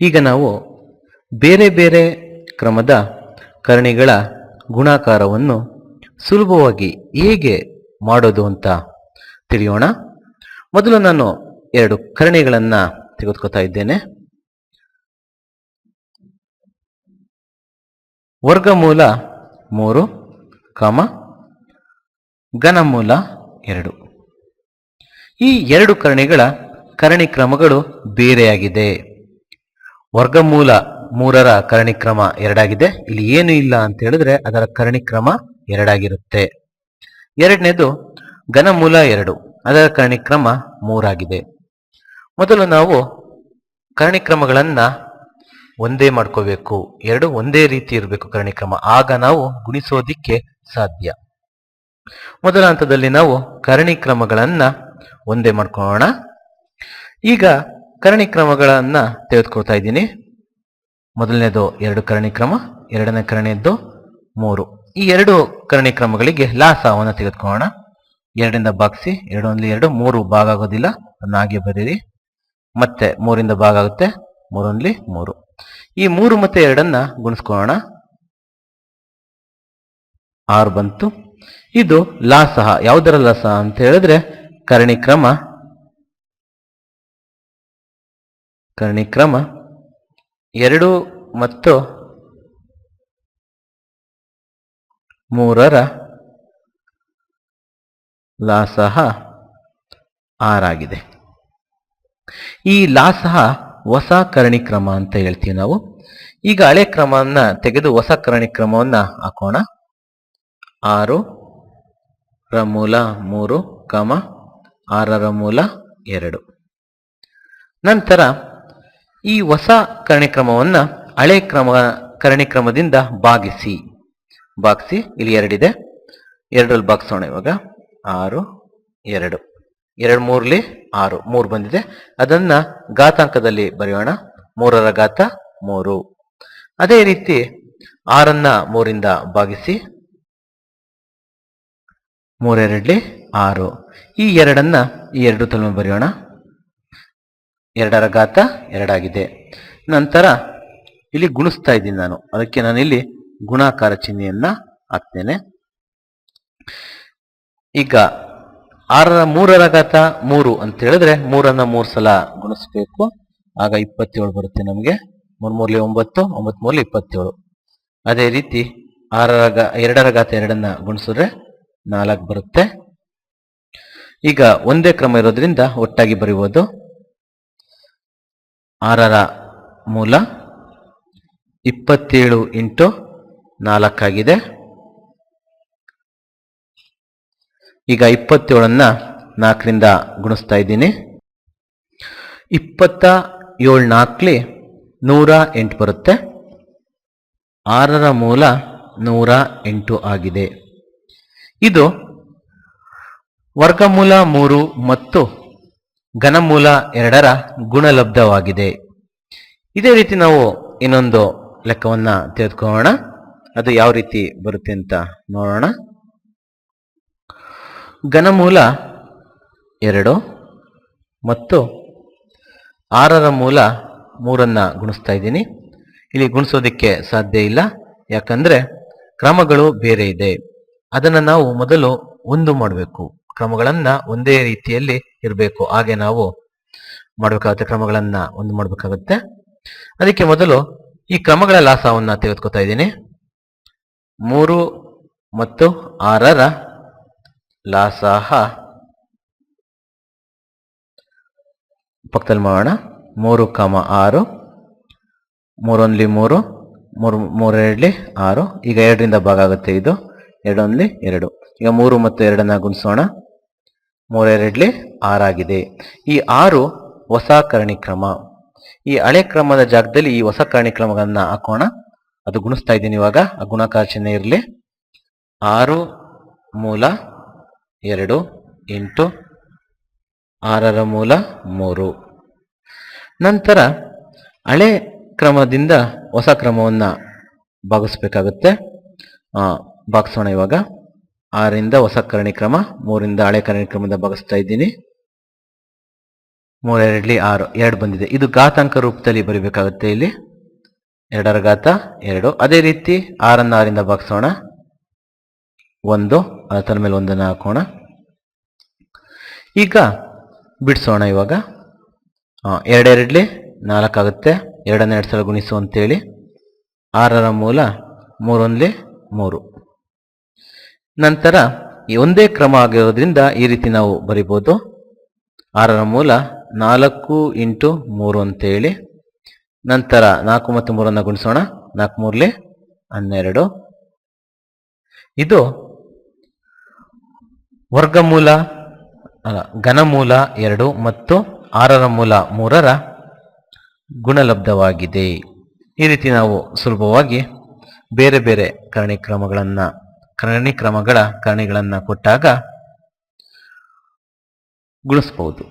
ಈಗ ನಾವು ಬೇರೆ ಬೇರೆ ಕ್ರಮದ ಕರ್ಣಿಗಳ ಗುಣಾಕಾರವನ್ನು ಸುಲಭವಾಗಿ ಹೇಗೆ ಮಾಡೋದು ಅಂತ ತಿಳಿಯೋಣ. ಮೊದಲು ನಾನು ಎರಡು ಕರ್ಣಿಗಳನ್ನು ತೆಗೆದುಕೊತಾ ಇದ್ದೇನೆ. ವರ್ಗಮೂಲ ಮೂರು, ಕಾಮ, ಘನಮೂಲ ಎರಡು. ಈ ಎರಡು ಕರ್ಣಿಗಳ ಕರಣಿ ಕ್ರಮಗಳು ಬೇರೆಯಾಗಿದೆ. ವರ್ಗಮೂಲ ಮೂರರ ಕರಣಿ ಕ್ರಮ ಎರಡಾಗಿದೆ. ಇಲ್ಲಿ ಏನು ಇಲ್ಲ ಅಂತ ಹೇಳಿದ್ರೆ ಅದರ ಕರಣಿ ಕ್ರಮ ಎರಡಾಗಿರುತ್ತೆ. ಎರಡನೇದು ಘನಮೂಲ ಎರಡು, ಅದರ ಕರ್ಣಿಕ್ರಮ ಮೂರಾಗಿದೆ. ಮೊದಲು ನಾವು ಕರಣಿ ಕ್ರಮಗಳನ್ನ ಒಂದೇ ಮಾಡ್ಕೋಬೇಕು. ಎರಡು ಒಂದೇ ರೀತಿ ಇರಬೇಕು ಕರ್ಣಿಕ್ರಮ ಆಗ ನಾವು ಗುಣಿಸೋದಿಕ್ಕೆ ಸಾಧ್ಯ. ಮೊದಲ ಹಂತದಲ್ಲಿ ನಾವು ಕರಣಿ ಕ್ರಮಗಳನ್ನ ಒಂದೇ ಮಾಡ್ಕೊಳ್ಳೋಣ. ಈಗ ಕರಣಿ ಕ್ರಮಗಳನ್ನು ತೆಗೆದುಕೊಳ್ತಾ ಇದ್ದೀನಿ. ಮೊದಲನೇದು ಎರಡು ಕರಣಿ ಕ್ರಮ, ಎರಡನೇ ಕರಣಿಯದ್ದು ಮೂರು. ಈ ಎರಡು ಕರಣಿ ಕ್ರಮಗಳಿಗೆ ಲಾಸವನ್ನು ತೆಗೆದುಕೊಳ್ಳೋಣ. ಎರಡರಿಂದ ಎರಡು ಒಂದ್ಲಿ ಎರಡು, ಮೂರು ಭಾಗ ಆಗೋದಿಲ್ಲ ಅದನ್ನ ಹಾಗೆ ಬರೀರಿ ಮತ್ತೆ ಮೂರಿಂದ ಭಾಗ ಆಗುತ್ತೆ ಮೂರೊಂದ್ಲಿ ಮೂರು. ಈ ಮೂರು ಮತ್ತೆ ಎರಡನ್ನ ಗುಣಿಸ್ಕೊಳ್ಳೋಣ. ಆರು ಬಂತು. ಇದು ಲಾಸಹ, ಯಾವುದರ ಲಾಸ ಅಂತ ಹೇಳಿದ್ರೆ ಕರಣಿ ಕ್ರಮ ಕರಣಿ ಕ್ರಮ ಎರಡು ಮತ್ತು ಮೂರರ ಲಾಸಹ ಆರಾಗಿದೆ. ಈ ಲಾಸಹ ಹೊಸ ಕರ್ಣಿಕ್ರಮ ಅಂತ ಹೇಳ್ತೀವಿ ನಾವು. ಈಗ ಹಳೆ ಕ್ರಮವನ್ನ ತೆಗೆದು ಹೊಸ ಕರಣಿ ಕ್ರಮವನ್ನ ಹಾಕೋಣ. ಆರು ರ ಮೂಲ ಮೂರು, ಕಮ ಆರರ ಮೂಲ ಎರಡು. ನಂತರ ಈ ಹೊಸ ಕರ್ಣಿಕ್ರಮವನ್ನು ಹಳೆ ಕ್ರಮ, ಕರ್ಣಿಕ್ರಮದಿಂದ ಭಾಗಿಸಿ. ಭಾಗಿಸಿ ಇಲ್ಲಿ ಎರಡಿದೆ. ಎರಡರಲ್ಲಿ ಭಾಗಿಸೋಣ ಇವಾಗ. ಆರು, ಎರಡು. ಎರಡು ಮೂರಲ್ಲಿ ಆರು. ಮೂರು ಬಂದಿದೆ. ಅದನ್ನ ಘಾತಾಂಕದಲ್ಲಿ ಬರೆಯೋಣ. ಮೂರರ ಘಾತ ಮೂರು. ಅದೇ ರೀತಿ ಆರನ್ನ ಮೂರಿಂದ ಭಾಗಿಸಿ ಮೂರೆರಡ್ಲಿ ಆರು. ಈ ಎರಡನ್ನ ಈ ಎರಡು ತಲೆ ಬರೆಯೋಣ. ಎರಡರ ಘಾತ ಎರಡಾಗಿದೆ. ನಂತರ ಇಲ್ಲಿ ಗುಣಿಸ್ತಾ ಇದ್ದೀನಿ ನಾನು. ಅದಕ್ಕೆ ನಾನು ಇಲ್ಲಿ ಗುಣಾಕಾರ ಚಿಹ್ನೆಯನ್ನ ಹಾಕ್ತೇನೆ. ಈಗ ಆರರ ಮೂರರ ಘಾತ ಮೂರು ಅಂತ ಹೇಳಿದ್ರೆ ಮೂರನ್ನ ಮೂರು ಸಲ ಗುಣಿಸ್ಬೇಕು. ಆಗ ಇಪ್ಪತ್ತೇಳು ಬರುತ್ತೆ ನಮಗೆ. ಮೂರ್ ಮೂರ್ಲಿ ಒಂಬತ್ತು ಒಂಬತ್ತು ಮೂರ್ಲಿ ಇಪ್ಪತ್ತೇಳು. ಅದೇ ರೀತಿ ಆರರ ಗ ಎರಡರ ಘಾತ ಎರಡನ್ನ ಗುಣಿಸಿದ್ರೆ ನಾಲ್ಕು ಬರುತ್ತೆ. ಈಗ ಒಂದೇ ಕ್ರಮ ಇರೋದ್ರಿಂದ ಒಟ್ಟಾಗಿ ಬರೆಯುವುದು ಆರರ ಮೂಲ ಇಪ್ಪತ್ತೇಳು ಇಂಟು ನಾಲ್ಕಾಗಿದೆ. ಈಗ ಇಪ್ಪತ್ತೇಳನ್ನು ನಾಲ್ಕರಿಂದ ಗುಣಿಸ್ತಾ ಇದ್ದೀನಿ. ಇಪ್ಪತ್ತ ಏಳು ನಾಲ್ಕಲಿ ನೂರ ಎಂಟು ಬರುತ್ತೆ. ಆರರ ಮೂಲ ನೂರ ಎಂಟು ಆಗಿದೆ. ಇದು ವರ್ಗಮೂಲ ಮೂರು ಮತ್ತು ಘನಮೂಲ ಎರಡರ ಗುಣಲಬ್ಧವಾಗಿದೆ. ಇದೇ ರೀತಿ ನಾವು ಇನ್ನೊಂದು ಲೆಕ್ಕವನ್ನ ತೆಗೆದುಕೊಳ್ಳೋಣ. ಅದು ಯಾವ ರೀತಿ ಬರುತ್ತೆ ಅಂತ ನೋಡೋಣ. ಘನಮೂಲ ಎರಡು ಮತ್ತು ಆರರ ಮೂಲ ಮೂರನ್ನ ಗುಣಿಸ್ತಾ ಇದ್ದೀನಿ. ಇಲ್ಲಿ ಗುಣಿಸೋದಕ್ಕೆ ಸಾಧ್ಯ ಇಲ್ಲ. ಯಾಕಂದ್ರೆ ಕ್ರಮಗಳು ಬೇರೆ ಇದೆ. ಅದನ್ನು ನಾವು ಮೊದಲು ಒಂದು ಮಾಡಬೇಕು. ಕ್ರಮಗಳನ್ನ ಒಂದೇ ರೀತಿಯಲ್ಲಿ ಇರಬೇಕು. ಹಾಗೆ ನಾವು ಮಾಡಬೇಕಾಗುತ್ತೆ ಕ್ರಮಗಳನ್ನ ಒಂದು ಮಾಡಬೇಕಾಗುತ್ತೆ. ಅದಕ್ಕೆ ಮೊದಲು ಈ ಕ್ರಮಗಳ ಲಾಸವನ್ನ ತೆಗೆದುಕೊತಾ ಇದ್ದೀನಿ. ಮೂರು ಮತ್ತು ಆರರ ಲಾಸಹ. ಪಕ್ಕದಲ್ಲಿ ಮಾಡೋಣ. ಮೂರು ಕಾಮ ಆರು, ಮೂರೊಂದ್ಲಿ ಮೂರು ಮೂರು, ಮೂರೆರಡ್ಲಿ ಆರು. ಈಗ ಎರಡರಿಂದ ಭಾಗ ಆಗುತ್ತೆ ಇದು. ಎರಡೊಂದ್ಲಿ ಎರಡು. ಈಗ ಮೂರು ಮತ್ತು ಎರಡನ್ನ ಗುಣಿಸೋಣ. ಮೂರೆರಡ್ಲಿ ಆರಾಗಿದೆ. ಈ ಆರು ಹೊಸ ಕರ್ಣಿಕ್ರಮ ಈ ಹಳೆ ಕ್ರಮದ ಜಾಗದಲ್ಲಿ ಈ ಹೊಸ ಕರ್ಣಿಕ್ರಮಗಳನ್ನ ಹಾಕೋಣ. ಅದು ಗುಣಿಸ್ತಾ ಇದ್ದೀನಿ ಇವಾಗ. ಆ ಗುಣಾಕಾರ ಚಿಹ್ನೆ ಇರಲಿ. ಆರು ಮೂಲ ಎರಡು ಎಂಟು ಆರರ ಮೂಲ ಮೂರು. ನಂತರ ಹಳೆ ಕ್ರಮದಿಂದ ಹೊಸ ಕ್ರಮವನ್ನು ಭಾಗಿಸ್ಬೇಕಾಗುತ್ತೆ. ಭಾಗಿಸೋಣ ಇವಾಗ. ಆರರಿಂದ ಹೊಸ ಕರಣಿ ಕ್ರಮ, ಮೂರಿಂದ ಹಳೆ ಕರಣಿ ಕ್ರಮದಿಂದ ಭಾಗಿಸ್ತಾ ಇದ್ದೀನಿ. ಮೂರೆರಡ್ಲಿ ಆರು, ಎರಡು ಬಂದಿದೆ. ಇದು ಘಾತಾಂಕ ರೂಪದಲ್ಲಿ ಬರೀಬೇಕಾಗುತ್ತೆ ಇಲ್ಲಿ. ಎರಡರ ಘಾತ ಎರಡು. ಅದೇ ರೀತಿ ಆರನ್ನು ಆರಿಂದ ಭಾಗಿಸೋಣ. ಒಂದು, ಅದರ ಮೇಲೆ ಒಂದನ್ನು ಹಾಕೋಣ. ಈಗ ಬಿಡಿಸೋಣ ಇವಾಗ. ಎರಡೆರಡ್ಲಿ ನಾಲ್ಕಾಗುತ್ತೆ ಎರಡನ್ನ ಎರಡು ಸಲ ಗುಣಿಸು ಅಂತೇಳಿ. ಆರರ ಮೂಲ ಮೂರೊಂದ್ಲಿ ಮೂರು. ನಂತರ ಒಂದೇ ಕ್ರಮ ಆಗಿರೋದ್ರಿಂದ ಈ ರೀತಿ ನಾವು ಬರಿಬೋದು. ಆರರ ಮೂಲ ನಾಲ್ಕು ಇಂಟು ಮೂರು ಅಂತೇಳಿ. ನಂತರ ನಾಲ್ಕು ಮತ್ತು ಮೂರನ್ನು ಗುಣಿಸೋಣ. ನಾಲ್ಕು ಮೂರ್ಲಿ ಹನ್ನೆರಡು. ಇದು ವರ್ಗಮೂಲ, ಅಲ್ಲ, ಘನಮೂಲ ಎರಡು ಮತ್ತು ಆರರ ಮೂಲ ಮೂರರ ಗುಣಲಬ್ಧವಾಗಿದೆ. ಈ ರೀತಿ ನಾವು ಸುಲಭವಾಗಿ ಬೇರೆ ಬೇರೆ ಕರ್ಣಿಕ್ರಮಗಳನ್ನು ಕರ್ಣಿಕ್ರಮಗಳ ಕರ್ಣಿಗಳನ್ನು ಕೊಟ್ಟಾಗ ಗುಣಿಸ್ಬೋದು